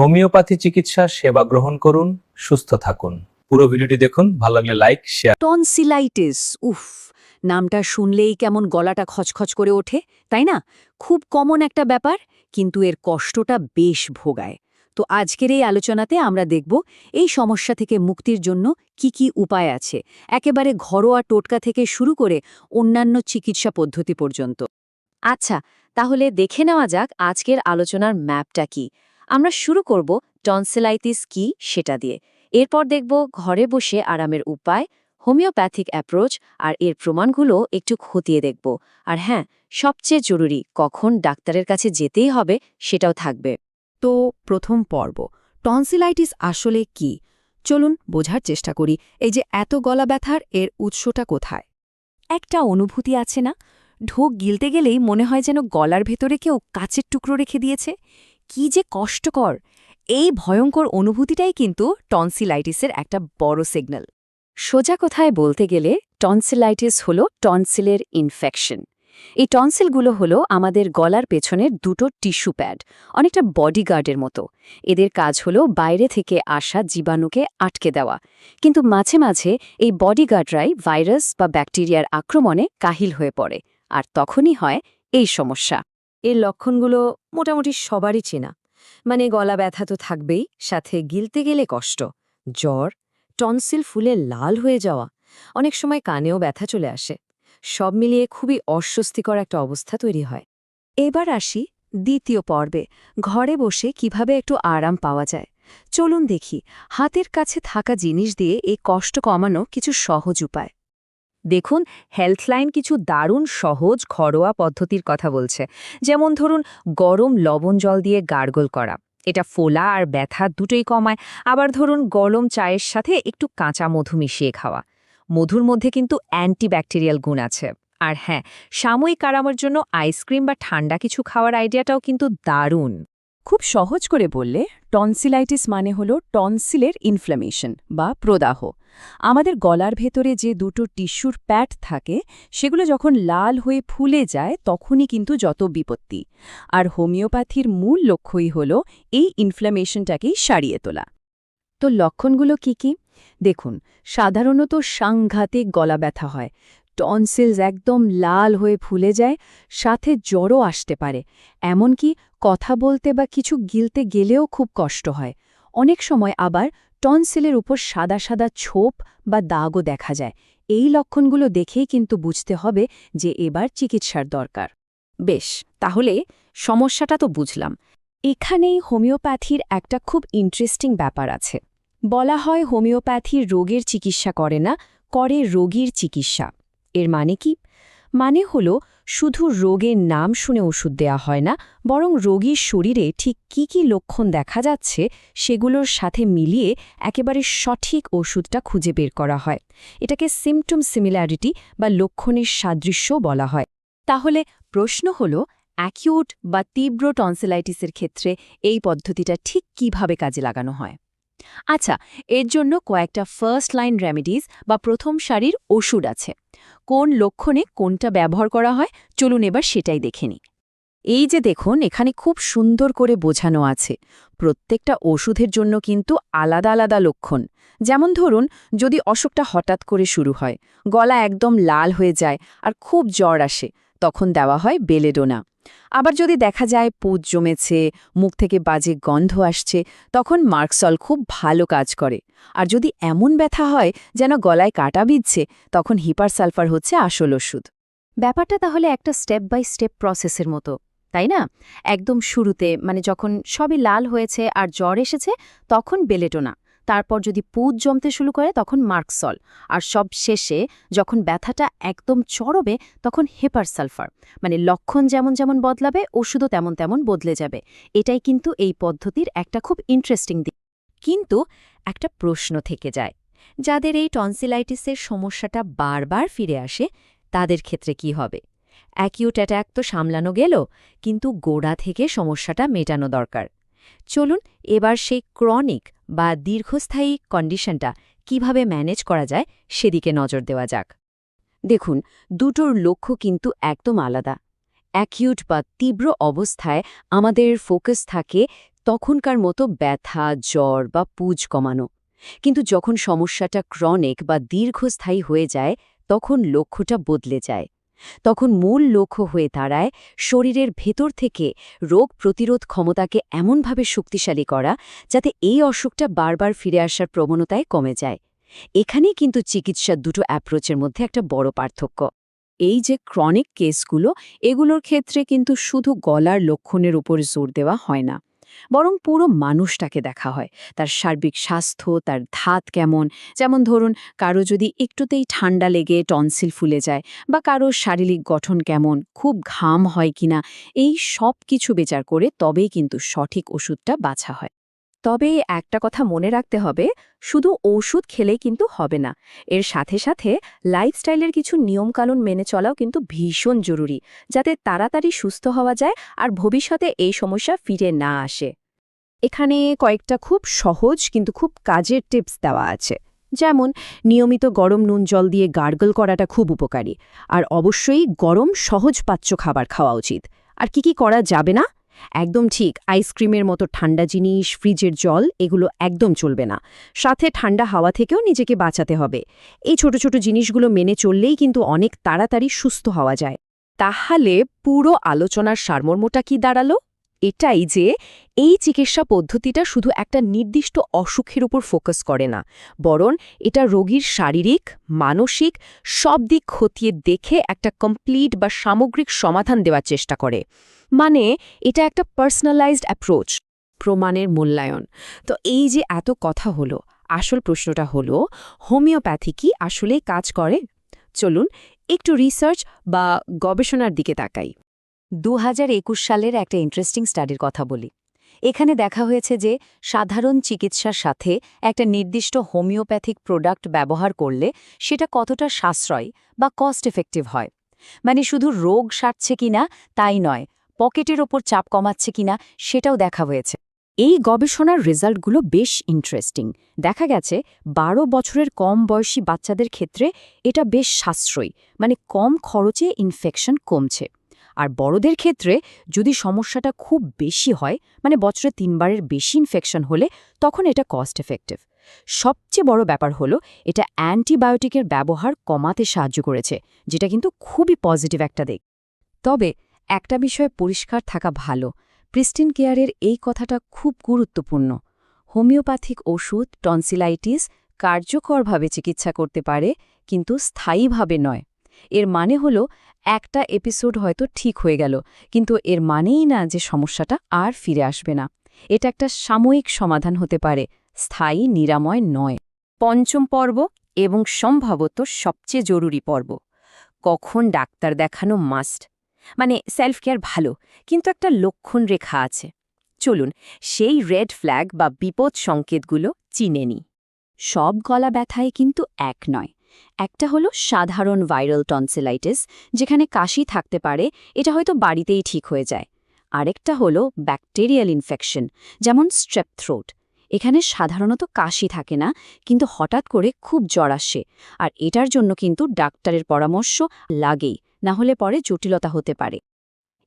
Homeopathy চিকিৎসা, সেবা গ্রহণ করুন, সুস্থ থাকুন। পুরো ভিডিওটি দেখুন, ভালো লাগলে লাইক শেয়ার টনসিলাইটিস, উফ, নামটা শুনলেই কেমন গলাটা খচখচ করে ওঠে, তাই না? খুব কমন একটা ব্যাপার, কিন্তু এর কষ্টটা বেশ ভোগায়। তো আজকের এই আলোচনাতে আমরা দেখব, এই সমস্যা থেকে মুক্তির জন্য কি কি উপায় আছে, একেবারে ঘরোয়া টোটকা থেকে শুরু করে অন্যান্য চিকিৎসা পদ্ধতি পর্যন্ত। আচ্ছা তাহলে দেখে নেওয়া যাক আজকের আলোচনার ম্যাপটা কি। আমরা শুরু করব টনসেলাইটিস কি সেটা দিয়ে। এরপর দেখব ঘরে বসে আরামের উপায়, হোমিওপ্যাথিক অ্যাপ্রোচ আর এর প্রমাণগুলো একটু খতিয়ে দেখব। আর হ্যাঁ সবচেয়ে জরুরি কখন ডাক্তারের কাছে যেতেই হবে সেটাও থাকবে। তো প্রথম পর্ব টনসিলাইটিস আসলে কি? চলুন বোঝার চেষ্টা করি, এই যে এত গলা ব্যথার এর উৎসটা কোথায়? একটা অনুভূতি আছে না? ঢোক গিলতে গেলেই মনে হয় যেন গলার ভেতরে কেউ কাচের টুকরো রেখে দিয়েছে। কি যে কষ্টকর। এই ভয়ঙ্কর অনুভূতিটাই কিন্তু টনসিলাইটিসের একটা বড় সিগন্যাল। সোজা কথায় বলতে গেলে টনসিলাইটিস হল টনসিলের ইনফেকশন। এই টনসিলগুলো হলো আমাদের গলার পেছনের দুটো টিস্যু প্যাড, অনেকটা বডিগার্ডের মতো। এদের কাজ হলো বাইরে থেকে আসা জীবাণুকে আটকে দেওয়া। কিন্তু মাঝে মাঝে এই বডিগার্ডরাই ভাইরাস বা ব্যাকটেরিয়ার আক্রমণে কাহিল হয়ে পড়ে। আর তখনই হয় এই সমস্যা। এর লক্ষণগুলো মোটামুটি সবারই চেনা। মানে গলা ব্যথা তো থাকবেই, সাথে গিলতে গেলে কষ্ট, জ্বর, টনসিল ফুলে লাল হয়ে যাওয়া, অনেক সময় কানেও ব্যথা চলে আসে। সব মিলিয়ে খুবই অস্বস্তিকর একটা অবস্থা তৈরি হয়। এবার আসি দ্বিতীয় পর্বে, ঘরে বসে কীভাবে একটু আরাম পাওয়া যায়। চলুন দেখি, হাতের কাছে থাকা জিনিস দিয়ে এই কষ্ট কমানো কিছু সহজ উপায়। দেখুন, হেলথলাইন কিছু দারুণ, সহজ, ঘরোয়া পদ্ধতির কথা বলছে। যেমন ধরুন, গরম লবণ জল দিয়ে গার্গল করা। এটা ফোলা আর ব্যথা দুটোই কমায়। আবার ধরুন, গরম চায়ের সাথে একটু কাঁচা মধু মিশিয়ে খাওয়া। মধুর মধ্যে কিন্তু অ্যান্টিব্যাকটেরিয়াল গুণ আছে। আর হ্যাঁ সাময়িক আরামের জন্য আইসক্রিম বা ঠান্ডা কিছু খাওয়ার আইডিয়াটাও কিন্তু দারুণ। খুব সহজ করে বললে, টনসিলাইটিস মানে হল টনসিলের ইনফ্ল্যামেশন বা প্রদাহ। আমাদের গলার ভেতরে যে দুটো টিস্যুর প্যাড থাকে, সেগুলো যখন লাল হয়ে ফুলে যায়, তখনই কিন্তু যত বিপত্তি। আর হোমিওপ্যাথির মূল লক্ষ্যই হল এই ইনফ্ল্যামেশনটাকেই সারিয়ে তোলা। তো লক্ষণগুলো কি কি? দেখুন, সাধারণত সাংঘাতিক গলা ব্যথা হয় টনসিলস একদম লাল হয়ে ফুলে যায়, সাথে জ্বরও আসতে পারে। এমনকি কথা বলতে বা কিছু গিলতে গেলেও খুব কষ্ট হয়। অনেক সময় আবার টনসিলের উপর সাদা সাদা ছোপ বা দাগও দেখা যায়। এই লক্ষণগুলো দেখেই কিন্তু বুঝতে হবে যে এবার চিকিৎসার দরকার। বেশ, তাহলে সমস্যাটা তো বুঝলাম। এখানেই হোমিওপ্যাথির একটা খুব ইন্টারেস্টিং ব্যাপার আছে। বলা হয় হোমিওপ্যাথি রোগের চিকিৎসা করে না, করে রোগীর চিকিৎসা। এর মানে কি? মানে হল, শুধু রোগের নাম শুনে ওষুধ দেয়া হয় না, বরং রোগীর শরীরে ঠিক কি কি লক্ষণ দেখা যাচ্ছে সেগুলোর সাথে মিলিয়ে একেবারে সঠিক ওষুধটা খুঁজে বের করা হয়। এটাকে সিমটম সিমিলারিটি বা লক্ষণের সাদৃশ্যও বলা হয়। তাহলে প্রশ্ন হল অ্যাকিউট বা তীব্র টনসেলাইটিসের ক্ষেত্রে এই পদ্ধতিটা ঠিক কীভাবে কাজে লাগানো হয়? আচ্ছা এর জন্য কয়েকটা ফার্স্ট লাইন রেমেডিজ বা প্রথম সারির ওষুধ আছে। কোন লক্ষণে কোনটা ব্যবহার করা হয়? চলুন এবার সেটাই দেখে নিই। এই যে দেখুন, এখানে খুব সুন্দর করে বোঝানো আছে। প্রত্যেকটা ওষুধের জন্য কিন্তু আলাদা আলাদা লক্ষণ। যেমন ধরুন, যদি অসুখটা হঠাৎ করে শুরু হয়, গলা একদম লাল হয়ে যায় আর খুব জ্বর আসে, তখন দেওয়া হয় বেলেডোনা। আবার যদি দেখা যায় পুজ জমেছে, মুখ থেকে বাজে গন্ধ আসছে, তখন মার্কসল খুব ভালো কাজ করে। আর যদি এমন ব্যথা হয় যেন গলায় কাটা বিচ্ছে তখন হিপার সালফার হচ্ছে আসল ওষুধ। ব্যাপারটা তাহলে একটা স্টেপ বাই স্টেপ প্রসেসের মতো, তাই না? একদম শুরুতে মানে যখন সবই লাল হয়েছে আর জ্বর এসেছে, তখন বেলেটোনা। তারপর যদি পুজ জমতে শুরু করে, তখন মার্কসল। আর সব শেষে যখন ব্যথাটা একদম চড়বে তখন হেপার সালফার মানে লক্ষণ যেমন যেমন বদলাবে, ওষুধও তেমন তেমন বদলে যাবে। এটাই কিন্তু এই পদ্ধতির একটা খুব ইন্টারেস্টিং দিক। কিন্তু একটা প্রশ্ন থেকে যায়, যাদের এই টনসিলাইটিসের সমস্যাটা বারবার ফিরে আসে, তাদের ক্ষেত্রে কি হবে? অ্যাকিউট অ্যাট্যাক তো সামলানো গেল, কিন্তু গোড়া থেকে সমস্যাটা মেটানো দরকার। চলুন এবার সেই ক্রনিক বা দীর্ঘস্থায়ী কন্ডিশনটা কীভাবে ম্যানেজ করা যায় সেদিকে নজর দেওয়া যাক। দেখুন, দুটোর লক্ষ্য কিন্তু একদম আলাদা। অ্যাকিউট বা তীব্র অবস্থায় আমাদের ফোকাস থাকে তখনকার মতো ব্যথা, জ্বর বা পুজ কমানো। কিন্তু যখন সমস্যাটা ক্রনিক বা দীর্ঘস্থায়ী হয়ে যায়, তখন লক্ষ্যটা বদলে যায়। তখন মূল লক্ষ্য হয়ে দাঁড়ায় শরীরের ভেতর থেকে রোগ প্রতিরোধ ক্ষমতাকে এমনভাবে শক্তিশালী করা যাতে এই অসুখটা বারবার ফিরে আসার প্রবণতায় কমে যায়। এখানেই কিন্তু চিকিৎসার দুটো অ্যাপ্রোচের মধ্যে একটা বড় পার্থক্য। এই যে ক্রনিক কেসগুলো, এগুলোর ক্ষেত্রে কিন্তু শুধু গলার লক্ষণের উপর জোর দেওয়া হয় না। বরং পুরো মানুষটাকে দেখা হয়। তার সার্বিক স্বাস্থ্য, তার ধাত কেমন? যেমন ধরুন, কারও যদি একটুতেই ঠান্ডা লেগে টনসিল ফুলে যায় বা কারও শারীরিক গঠন কেমন, খুব ঘাম হয় কিনা, এই সব কিছু বিচার করে তবেই কিন্তু সঠিক ওষুধটা বাছা হয়। তবে একটা কথা মনে রাখতে হবে, শুধু ওষুধ খেলেই কিন্তু হবে না। এর সাথে সাথে লাইফস্টাইলের কিছু নিয়মকানুন মেনে চলাও কিন্তু ভীষণ জরুরি, যাতে তাড়াতাড়ি সুস্থ হওয়া যায় আর ভবিষ্যতে এই সমস্যা ফিরে না আসে। এখানে কয়েকটা খুব সহজ কিন্তু খুব কাজের টিপস দেওয়া আছে। যেমন, নিয়মিত গরম নুন জল দিয়ে গার্গল করাটা খুব উপকারী। আর অবশ্যই গরম সহজ পাচ্য খাবার খাওয়া উচিত। আর কি কি করা যাবে না? একদম ঠিক, আইসক্রিমের মতো ঠান্ডা জিনিস, ফ্রিজের জল, এগুলো একদম চলবে না। সাথে ঠান্ডা হাওয়া থেকেও নিজেকে বাঁচাতে হবে। এই ছোট ছোট জিনিসগুলো মেনে চললেই কিন্তু অনেক তাড়াতাড়ি সুস্থ হওয়া যায়। তাহলে পুরো আলোচনার সারমর্মটা কি দাঁড়াল? এটাই যে, এই চিকিৎসা পদ্ধতিটা শুধু একটা নির্দিষ্ট অসুখের উপর ফোকাস করে না, বরং এটা রোগীর শারীরিক, মানসিক সব দিক খতিয়ে দেখে একটা কমপ্লিট বা সামগ্রিক সমাধান দেওয়ার চেষ্টা করে। মানে এটা একটা পার্সোনালাইজড অ্যাপ্রোচ, প্রমাণের মূল্যায়ন। তো এই যে এত কথা হলো, আসল প্রশ্নটা হলো, হোমিওপ্যাথি কি আসলেই কাজ করে? চলুন একটু রিসার্চ বা গবেষণার দিকে তাকাই। দু হাজার একুশ সালের একটা ইন্টারেস্টিং স্টাডির কথা বলি। এখানে দেখা হয়েছে যে, সাধারণ চিকিৎসার সাথে একটা নির্দিষ্ট হোমিওপ্যাথিক প্রোডাক্ট ব্যবহার করলে সেটা কতটা সাশ্রয় বা কস্ট এফেক্টিভ হয়। মানে শুধু রোগ সারছে কিনা তাই নয়, পকেটের ওপর চাপ কমাচ্ছে কিনা সেটাও দেখা হয়েছে। এই গবেষণার রেজাল্টগুলো বেশ ইন্টারেস্টিং দেখা গেছে, বারো বছরের কম বয়সী বাচ্চাদের ক্ষেত্রে এটা বেশ সাশ্রয়ী মানে কম খরচে ইনফেকশন কমছে। আর বড়দের ক্ষেত্রে যদি সমস্যাটা খুব বেশি হয় মানে বছরে তিনবারের বেশি ইনফেকশন হলে তখন এটা কস্ট এফেক্টিভ সবচেয়ে বড় ব্যাপার হলো এটা অ্যান্টিবায়োটিকের ব্যবহার কমাতে সাহায্য করেছে, যেটা কিন্তু খুবই পজিটিভ একটা দিক। তবে একটা বিষয়ে পরিষ্কার থাকা ভালো প্রিস্টিন কেয়ারের এই কথাটা খুব গুরুত্বপূর্ণ। হোমিওপ্যাথিক ওষুধ টনসিলাইটিস কার্যকরভাবে চিকিৎসা করতে পারে, কিন্তু স্থায়ীভাবে নয়। এর মানে হল একটা এপিসোড হয়তো ঠিক হয়ে গেল, কিন্তু এর মানেই না যে সমস্যাটা আর ফিরে আসবে না। এটা একটা সাময়িক সমাধান হতে পারে, স্থায়ী নিরাময় নয়। পঞ্চম পর্ব এবং সম্ভবত সবচেয়ে জরুরি পর্ব। কখন ডাক্তার দেখানো মাস্ট মানে সেলফ কেয়ার ভালো, কিন্তু একটা লক্ষণ রেখা আছে। চলুন, সেই রেড ফ্ল্যাগ বা বিপদ সংকেতগুলো চিনে নিই। সব গলা ব্যথায় কিন্তু এক নয় একটা হলো সাধারণ ভাইরাল টনসিলাইটিস যেখানে কাশি থাকতে পারে, এটা হয়তো বাড়িতেই ঠিক হয়ে যায়। আরেকটা হলো ব্যাকটেরিয়াল ইনফেকশন যেমন স্ট্রেপ থ্রোট এখানে সাধারণত কাশি থাকে না, কিন্তু হঠাৎ করে খুব জ্বর আসে, আর এটার জন্য কিন্তু ডাক্তারের পরামর্শ লাগেই, না হলে পরে জটিলতা হতে পারে।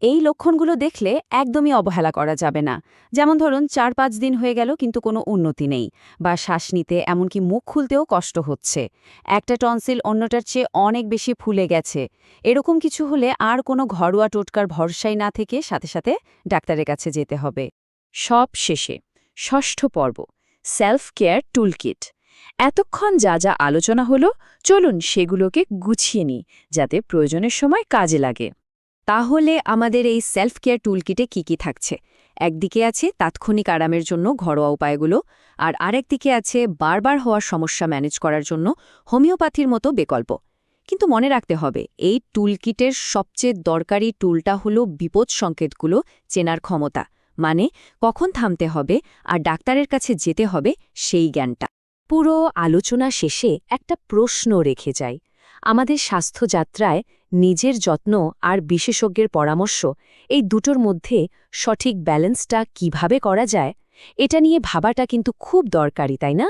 এই লক্ষণগুলো দেখলে একদমই অবহেলা করা যাবে না। যেমন ধরুন চার পাঁচ দিন হয়ে গেল কিন্তু কোনো উন্নতি নেই বা শ্বাস নিতে এমনকি মুখ খুলতেও কষ্ট হচ্ছে। একটা টনসিল অন্যটার চেয়ে অনেক বেশি ফুলে গেছে। এরকম কিছু হলে আর কোনো ঘরোয়া টোটকার ভরসাই না থেকে সাথে সাথে ডাক্তারের কাছে যেতে হবে। সব শেষে ষষ্ঠ পর্ব সেলফ কেয়ার টুলকিট। এতক্ষণ যা যা আলোচনা হলো, চলুন সেগুলোকে গুছিয়ে নিই যাতে প্রয়োজনের সময় কাজে লাগে। তাহলে আমাদের এই সেলফ কেয়ার টুলকিটে কি কি থাকছে? একদিকে আছে তাৎক্ষণিক আরামের জন্য ঘরোয়া উপায়গুলো, আর আরেকদিকে আছে বারবার হওয়ার সমস্যা ম্যানেজ করার জন্য হোমিওপ্যাথির মতো বিকল্প। কিন্তু মনে রাখতে হবে, এই টুলকিটের সবচেয়ে দরকারি টুলটা হলো বিপদ সংকেতগুলো চেনার ক্ষমতা মানে কখন থামতে হবে আর ডাক্তারের কাছে যেতে হবে সেই জ্ঞানটা। পুরো আলোচনা শেষে একটা প্রশ্ন রেখে যাই। আমাদের স্বাস্থ্যযাত্রায় নিজের যত্ন আর বিশেষজ্ঞের পরামর্শ, এই দুটোর মধ্যে সঠিক ব্যালেন্সটা কীভাবে করা যায়, এটা নিয়ে ভাবাটা কিন্তু খুব দরকারি, তাই না?